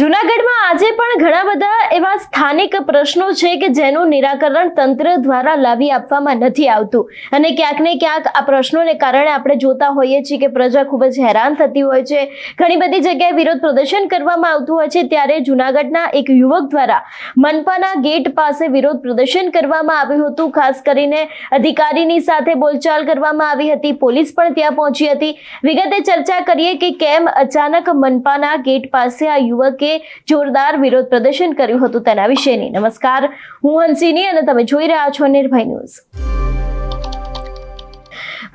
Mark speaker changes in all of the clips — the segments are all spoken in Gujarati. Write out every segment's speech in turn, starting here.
Speaker 1: જુનાગઢમાં આજે પણ ઘણા બધા એવા સ્થાનિક પ્રશ્નો છે કે જેનું નિરાકરણ તંત્ર દ્વારા લાવી આપવામાં નથી આવતું. અને ક્યાંક ને ક્યાંક આ પ્રશ્નોને કારણે આપણે જોતા હોઈએ છીએ કે પ્રજા ખૂબ જ હેરાન થતી હોય છે. ઘણી બધી જગ્યાએ વિરોધ પ્રદર્શન કરવામાં આવતું હોય છે ત્યારે જુનાગઢના એક યુવક દ્વારા મનપાના ગેટ પાસે વિરોધ પ્રદર્શન કરવામાં આવ્યું હતું. ખાસ કરીને અધિકારીની સાથે બોલચાલ કરવામાં આવી હતી. પોલીસ પણ ત્યાં પહોંચી હતી. વિગતે ચર્ચા કરીએ કે કેમ અચાનક મનપાના ગેટ પાસે આ યુવકે જોરદાર વિરોધ પ્રદર્શન કર્યું હતું તેના વિશેની. નમસ્કાર, હું હંસિની અને તમે જોઈ રહ્યા છો નિર્ભય ન્યૂઝ.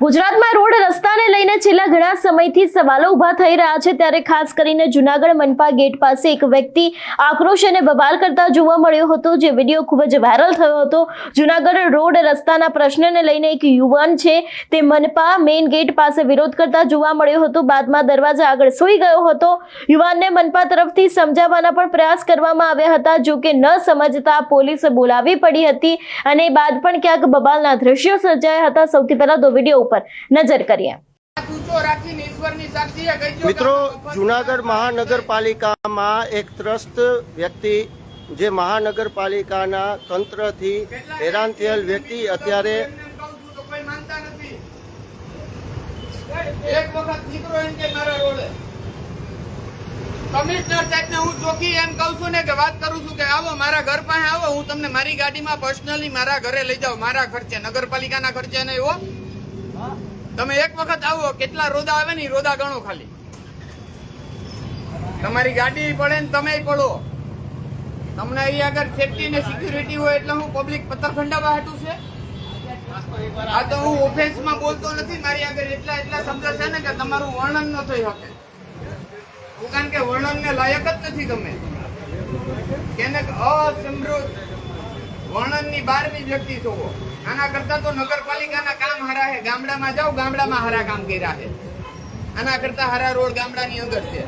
Speaker 1: ગુજરાતમાં રોડ રસ્તાને લઈને છેલ્લા ઘણા સમયથી સવાલો ઊભા થઈ રહ્યા છે. ત્યારે ખાસ કરીને જુનાગઢ મનપા ગેટ પાસે એક વ્યક્તિ આક્રોશ અને બબાલ કરતા જોવા મળ્યો હતો. જે વીડિયો ખૂબ જ વાયરલ થયો હતો. જુનાગઢ રોડ રસ્તાના પ્રશ્નને લઈને એક યુવાન છે. તે મનપા મેઇન ગેટ પાસે વિરોધ કરતા જોવા મળ્યો હતો. બાદમાં દરવાજા આગળ સૂઈ ગયો હતો. યુવાનને મનપા તરફથી સમજાવવાના પણ પ્રયાસ કરવામાં આવ્યા હતા. જો કે ન સમજતા પોલીસ બોલાવી પડી હતી અને બાદ પણ ક્યાંક બબાલના દ્રશ્યો સર્જાયા હતા. સૌથી પહેલા તો વીડિયો ઉપર નજર કરીએ.
Speaker 2: મિત્રો જુનાગઢ મહાનગરપાલિકામાં એક ત્રસ્ત વ્યક્તિ જે મહાનગરપાલિકાના તંત્રથી હેરાન થયેલ વ્યક્તિ અત્યારે
Speaker 3: એમ કહું છું તો કોઈ માનતા નથી એક વખત નીકળો એમ કે મારા રોડે કમિશનર સાહેબને હું ચોખી એમ કઉ છું ને કે વાત કરું છું કે આવો મારા ઘર પાસે આવો હું તમને મારી ગાડીમાં પર્સનલી મારા ઘરે લઈ જાઉં. મારા ખર્ચે નગરપાલિકાના ખર્ચે નહીં હો. તમે એક વખત આવો, કેટલા રોદા આવે ને રોદા ગણો ખાલી. તમારી ગાડી પડે ને તમે પડો. તમને અહીં આગળ સેફટી ને સિક્યુરિટી હોય એટલે હું પબ્લિક પથ્થર ખંડાવા હાટું છે. આ તો હું ઓફેન્સમાં બોલતો નથી, મારી આગળ એટલા એટલા શબ્દ છે ને કે તમારું વર્ણન ન થઈ શકે. કારણ કે વર્ણનને લાયક જ નથી તમે કેને અસમૃદ્ધ વર્ણનની બહારની વ્યક્તિ છો. આના કરતા તો નગરપાલિકાના કામ હારા છે. ગામડામાં જાઓ ગામડામાં હારા કામ કર્યા છે. આના કરતા હારા રોડ ગામડાની અંદર છે.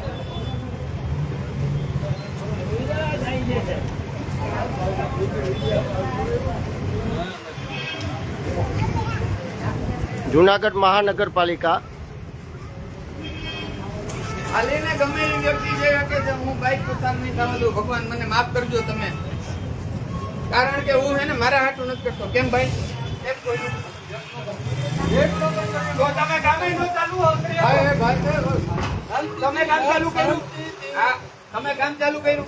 Speaker 2: જુનાગઢ મહાનગરપાલિકા.
Speaker 3: હાલીને ગમે એ વ્યક્તિ જે કે હું બાઇક પસાર નહીં થવા દઉં ભગવાન મને માફ કરજો તમે. કારણ કે હું હે ને મારા હાટું નથી કરતો. કેમ ભાઈ? કર્યું કર્યું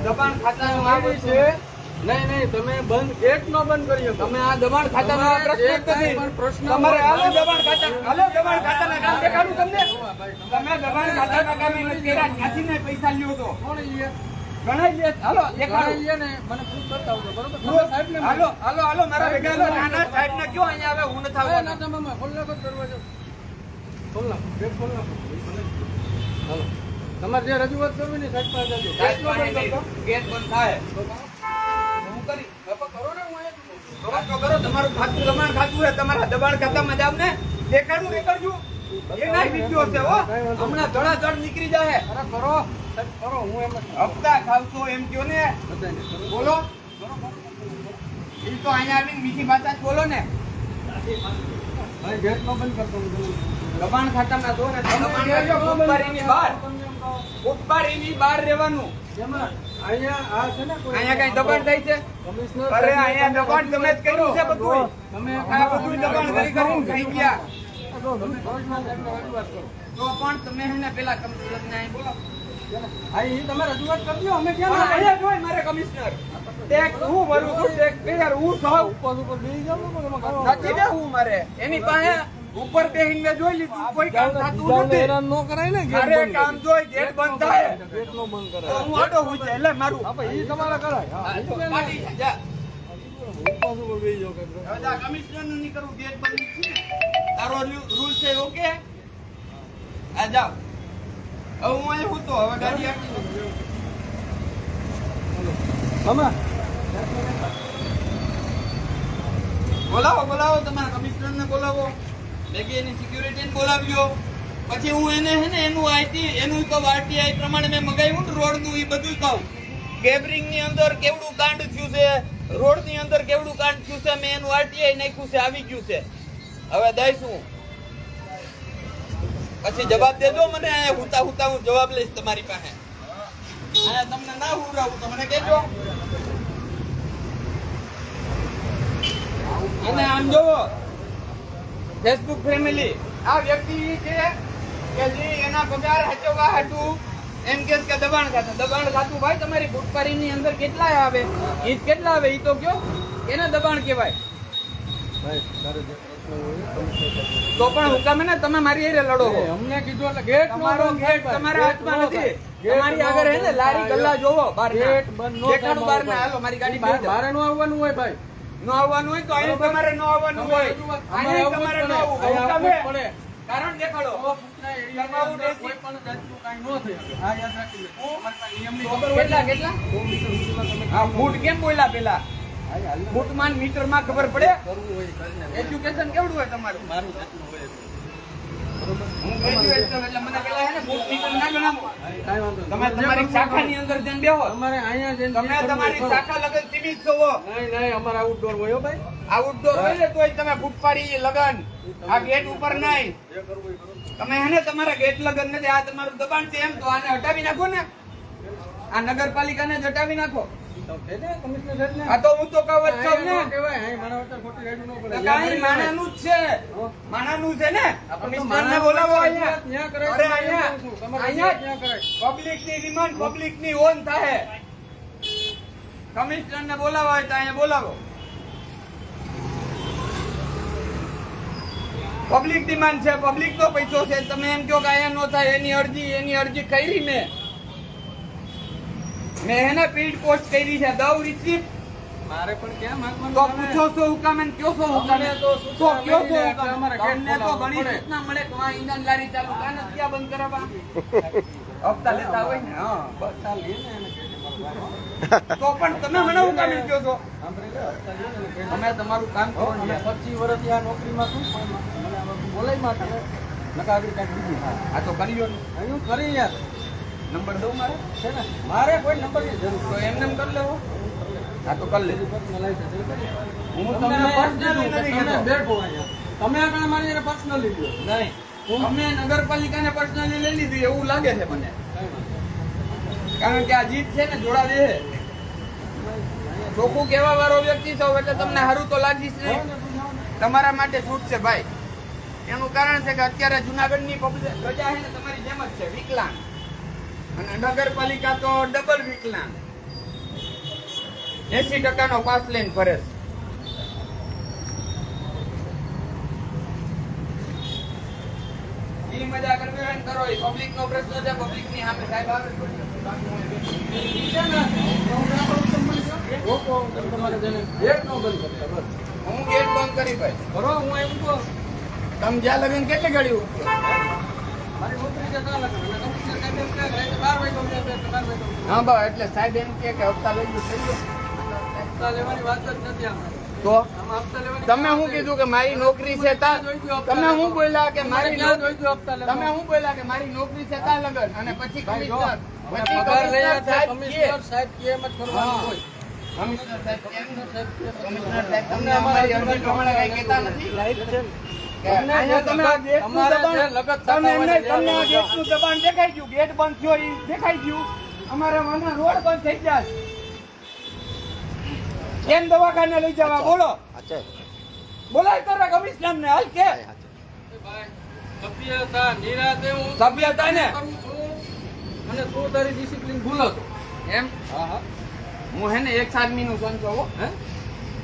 Speaker 3: દબાણ ખાતાનું
Speaker 4: બંધ નો બંધ કરી
Speaker 3: તમે આ દબાણ ખાતાનો પ્રશ્ન તમારે હાલો દબાણ ખાતા હાલો દબાણ ખાતાના કામ દેખાડું તમને તમે દબાણ ખાતાના કામ કર્યા ત્યાંથી ને પૈસા લ્યો તો લે હાલો
Speaker 4: ને મને બરોબર?
Speaker 3: હાલો હાલો હાલો મારા ભેગા હાલો. નાના સાહેબ ને કયો અહીંયા આવે હું.
Speaker 4: હાલો. તમારે જે રજૂઆત કરવી ને સાહેબ પાસે જજો.
Speaker 3: સાહેબ
Speaker 4: બંધ
Speaker 3: પાસે બંધ થાય. હું કરી.
Speaker 4: કરો ને, હું અહીંયા
Speaker 3: કરો તો કરો તમારું ખાતું દબાણ ખાતું હોય તમારા દબાણ ખાતામાં જાવ ને. દેખાડું નીકળજો એ ના છે હો. હમણાં ધડાધડ નીકળી જાય
Speaker 4: અરે કરો, કરો, હું એમ
Speaker 3: હપ્તા ખાવશો એમ કયો ને. બોલો. એ તો અહીંયા આવીને મીઠી ભાષા બોલો ને.
Speaker 4: ભાઈ, ગેટ નો બંધ કરતો
Speaker 3: દબાણ ખાતામાં જો ને. દબાણ બહાર. ફૂટબારીની બહાર રહેવાનું.
Speaker 4: અહીંયા કોઈ-
Speaker 3: દબાણ થાય છે? અરે અહીંયા દબાણ તમે જ કર્યું છે બધું
Speaker 4: તમે
Speaker 3: આ બધું દબાણ કરી ખાઈ ગયા.
Speaker 4: કમિશનર
Speaker 3: તો પણ તમે હે પેલા કમિશનરને બોલો
Speaker 4: હા એ તમે રજૂઆત કરજો અમે ક્યાં
Speaker 3: અહીંયા જોઈ મારે કમિશનર ટેક્સ હું ભરું છું ટેક્સ ક્લિયર હું સૌ
Speaker 4: ઉપવાસ ઉપર બેસી કરો.
Speaker 3: નથી ને હું મારે. એની પાસે ઉપર બેહીને જોઈ લીધું. કોઈ કામ થતું નથી.
Speaker 4: હેરાન ન કરાય ને
Speaker 3: મારે કામ જોઈ ગેટ બંધ થાય.
Speaker 4: ગેટ નો બંધ કરાય.
Speaker 3: હું આડો હું જાય એટલે મારું.
Speaker 4: હા ભાઈ, ઈ તમારે કરાય. હા,
Speaker 3: પાડી જા.
Speaker 4: ઉપવાસ ઉપર બેસી જાઓ કંઈક.
Speaker 3: હવે જા કમિશનરનું કરું ગેટ બંધ છે. તારો રૂલ છે ઓકે આ જાઓ. હવે હું અહીં હું તો હવે ગાડી આપી
Speaker 4: મામા
Speaker 3: બોલાવો બોલાવો તમારા કમિશનર ને બોલાવો. બેગી એની સિક્યુરિટી ને બોલાવ્યો. પછી હું એને હે ને એનું આઈટી એનું કહું આરટીઆઈ પ્રમાણે મેં મગાવ્યું ને રોડનું એ બધું કહું. કેબરિંગની અંદર કેવડું કાંડ થયું છે? રોડની અંદર કેવડું કાંડ થયું છે? મેં એનું આરટીઆઈ નાખ્યું છે આવી ગયું છે. હવે દઈશું પછી જવાબ દેજો મને, હુતા હુતા હું જવાબ લઈશ તમારી પાસે. તમને ના હુરાવું તમને મને કહેજો. અને આમ જોવો ફેસબુક ફેમિલી આ વ્યક્તિ છે કે જે એના પગાર હચવવા હતું એમ કે દબાણ ખાતું. દબાણ ખાતું ભાઈ, તમારી ફૂટપારીની અંદર કેટલા આવે? ઈ કેટલા આવે? ઈ તો કયો? એને દબાણ કહેવાય.
Speaker 4: ભાઈ
Speaker 3: તો પણ હુકામે ને તમે મારી હારે લડો.
Speaker 4: અમને કીધું એટલે ગેટ
Speaker 3: તમારો ગેટ તમારા હાથમાં નથી. તમારી આગળ હે ને લારી ગલ્લા જોવો બાર
Speaker 4: ગેટ બંધ નો
Speaker 3: દેખાડું
Speaker 4: બાર
Speaker 3: ના હાલો મારી ગાડી બહાર
Speaker 4: બહાર. નો આવવાનું હોય ભાઈ.
Speaker 3: નો આવવાનું હોય તો અહીં તમારે નો આવવાનું હોય. અહીં તમારે નો આવવું.
Speaker 4: પડે.
Speaker 3: કારણ દેખાડો.
Speaker 4: કોઈ પણ જાતનું કાંઈ નો થાય. આ યાદ રાખી હોય
Speaker 3: કેટલા કેટલા? હા ફૂટ કેમ બોલ્યા પેલા? ફૂટમાન મીટરમાં ખબર પડે. એજ્યુકેશન કેવડું હોય તમારું?
Speaker 4: મારું
Speaker 3: તમે
Speaker 4: હે.
Speaker 3: ને તમારા ગેટ લગન નથી આ તમારું દબાણ છે એમ તો આને હટાવી નાખો ને. આ નગરપાલિકાને જટાવી નાખો. આ તો હું તો કહું જ છું ને. કાંઈ માણાનું જ છે. માણાનું છે ને. કમિશનરને બોલાવો અહીંયા. અરે ઓન થાય. બોલાવો હોય તો બોલાવો. પબ્લિક ડિમાન્ડ છે પબ્લિક તો પૈસો છે. તમે એમ કહો કે અહીંયા નો થાય એની અરજી એની અરજી કરી મેં. મેં એને પીડ પોસ્ટ કરી છે દવ રિસીપ્ટ
Speaker 4: મારે પણ માંગવાનું
Speaker 3: તો? પૂછો છો હુકમ એમ કયો છો હુકમ?
Speaker 4: તો
Speaker 3: કયો છો હુકામે? તમને તો ઘણી. સૂચના મળે કે આ ઇંધણ લારી ચાલુ કાં નથી ક્યાં બંધ કરાવવા? હપ્તા લેતા હોય ને હા.
Speaker 4: બસ આ લે ને
Speaker 3: તો પણ તમે મને હુકામે કયો છો. તમે તમારું કામ કરો ને
Speaker 4: પચીસ વર્ષથી આ નોકરીમાં શું બોલાય માટે નકા આગળ કાંઈક બીજું
Speaker 3: આ તો કરી લો ને
Speaker 4: કરી યાર.
Speaker 3: નંબર દઉં મારે?
Speaker 4: છે ને? મારે કોઈ નંબરની જરૂર.
Speaker 3: તો એમને એમ કરી લેવો. હા તો કરી લેજો. હું
Speaker 4: તમને
Speaker 3: કહેતો.
Speaker 4: બેઠો તમે આગળ મારી personally લ્યો.
Speaker 3: નહીં. અમે નગરપાલિકાને પર્સનલી લઈ લીધી એવું લાગે છે મને. કારણ કે આ જીત છે ને જોડા દે. ચોખ્ખું કહેવા વાળો વ્યક્તિ છો એટલે તમને સારું તો લાગીશ નહીં. તમારા માટે છૂટ છે ભાઈ. એનું કારણ છે કે અત્યારે જુનાગઢની પબ્લિક પ્રજા છે ને તમારી જેમ જ છે વિકલાંગ. અને નગરપાલિકા તો ડબલ વિકલાંગ. એસી ટકાનો પાસ લઈને ફરે છે. મજા કરવી હોય કરો. એ પબ્લિક નો પ્રશ્ન છે પબ્લિકની સામે સાહેબ આવે છે.
Speaker 4: લોકો તમારે ગેટ નો બંધ કરતા બસ.
Speaker 3: હું ગેટ બંધ કરી ભાઈ.
Speaker 4: કરો હું એમ કહું.
Speaker 3: તમે જ્યાં લગન કેટલી ગાડી ઊભી
Speaker 4: મારી નોકરી કે એટલે
Speaker 3: હા બા સાહેબ એમ કે હપ્તા લઈ ગયું થઈ ગયો.
Speaker 4: લેવાની વાત જ નથી
Speaker 3: તો?
Speaker 4: આમાં હપ્તા લેવાની
Speaker 3: તમે શું કીધું કે મારી નોકરી છે તમે શું બોલ્યા કે મારી? તમે શું બોલ્યા કે મારી નોકરી છે તા લગન? અને પછી કમિશનર પછી કમિશનર સાહેબ
Speaker 4: કમિશનર એમ જ કરવાનું હોય.
Speaker 3: કમિશનર સાહેબ કેમ
Speaker 4: કમિશનર સાહેબ કહે એમ જ
Speaker 3: કમિશનર સાહેબ
Speaker 4: તમને
Speaker 3: તમને અમારી અરજી પ્રમાણે કઈ કહેતા નથી? દેખાઈ ગયું. ગેટ બંધ થયો ઈ દેખાઈ ગયું. અમારા વાના રોડ બંધ થઈ ગયા કેમ દવાખાને લઈ જવા? બોલો. બોલાય કરો કમિશનર ને હાલ કે
Speaker 4: સભ્યતા, હું
Speaker 3: સભ્યતા ને
Speaker 4: છું. અને તારી ડિસિપ્લિન ભૂલો
Speaker 3: એમ?
Speaker 4: હા હા.
Speaker 3: હું હે ને એક આદમી નું સંતો હો.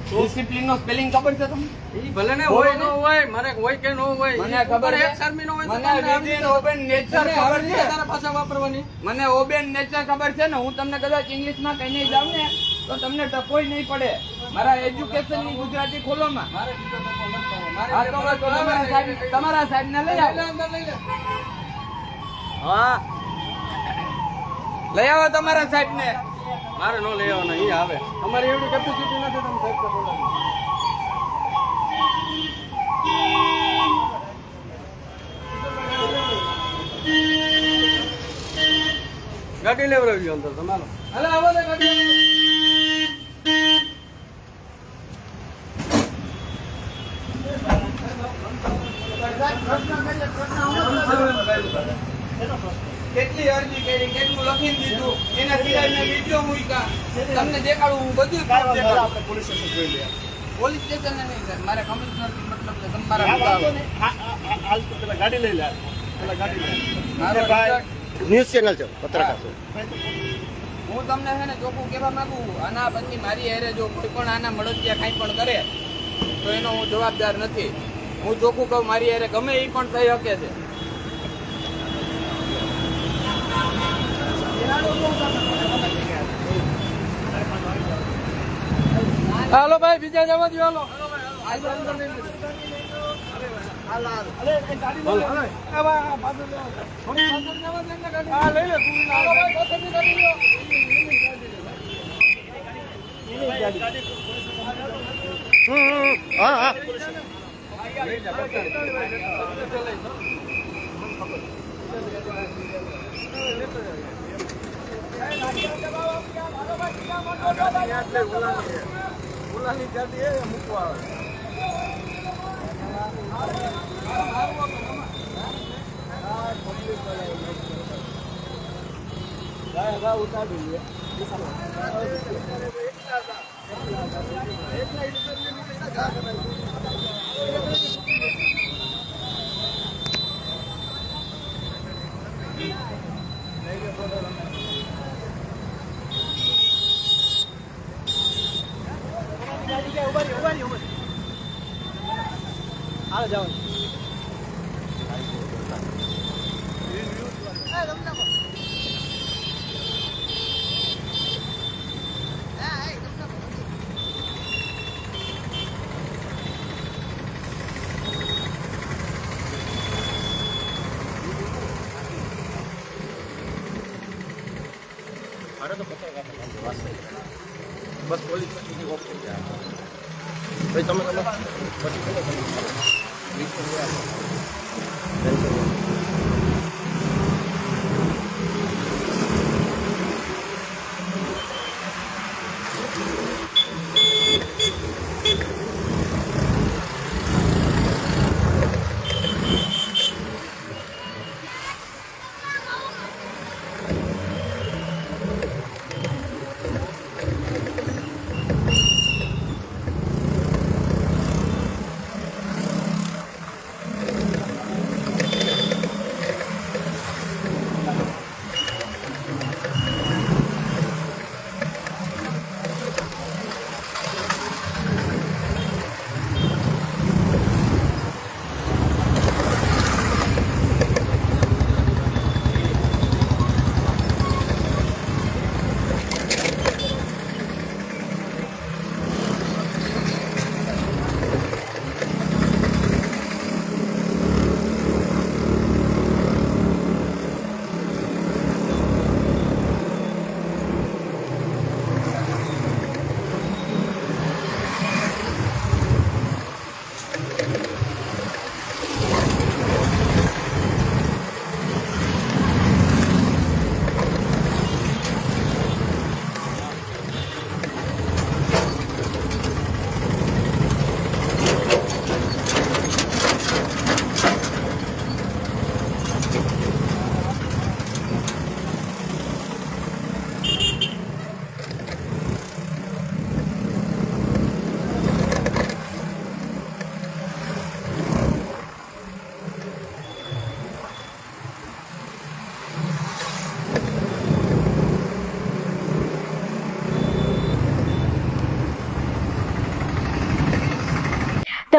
Speaker 3: ડિસિપ્લિન નો સ્પેલિંગ ખબર છે તમને?
Speaker 4: ઈ ભલે ને
Speaker 3: હોય નો
Speaker 4: હોય મારે હોય કે નો હોય
Speaker 3: મને ખબર છે.
Speaker 4: એક શર્મી નો હોય
Speaker 3: મને open nature
Speaker 4: તને
Speaker 3: ખબર છે.
Speaker 4: તારા ભાષા વાપરવાની.
Speaker 3: મને ઓબેન નેચર ખબર છે ને? હું તમને કદાચ ઇંગ્લિશમાં કહીને જાઉં ને તો તમને ટકોઈ નહીં પડે. મારા એજ્યુકેશનની ગુજરાતી ખોલો માં તમારા સાહેબ
Speaker 4: ને
Speaker 3: લઈ આવો.
Speaker 4: હા. લઈ
Speaker 3: આવો તમારા સાહેબ ને
Speaker 4: મારે નો લઈ આવવાના ઈ આવે. અમારી એવડી કેપેસિટી નથી તમે સાહેબ બોલાવો. ગાડી લેવડાવી અંદર તમારો હાલો આવો ને ગાડી.
Speaker 3: કેટલી અરજી કરી કેટલું લખીને દીધું એના સિવાય વીડિયો મૂક્યા. તમને દેખાડું હું બધું જોઈ દેખાડું. પોલીસ સ્ટેશન નહીં સર મારે કમિશનર મતલબ છે તમારા
Speaker 4: ગાડી લઈ લે. પેલા ગાડી લઈ
Speaker 3: મારો
Speaker 2: ન્યૂઝ ચેનલ છે પત્રકાર
Speaker 3: હું. તમને છે ને ચોખ્ખું કહેવા માંગુ આના પછી મારી હારે જો કોઈ પણ આના મળતિયા કાંઈ પણ કરે તો એનો હું જવાબદાર નથી. હું ચોખ્ખું કહું મારી હારે ગમે એ પણ થઈ શકે છે.
Speaker 4: હાલો ભાઈ બીજા જવા દો હાલો. હા. ઓલાની ગાડી એ મૂકવા આવે ઉતારી એકલા લઈ લે તું હાલો ભાઈ પાછળની ગાડી લ્યો.
Speaker 2: હમ, હમ, હા હા
Speaker 4: ઓલાની ગાડી એ મૂકવા આવે
Speaker 2: બસ પોલીસ પછી ઓકે ભાઈ તમે તમે પછી કરો તમે.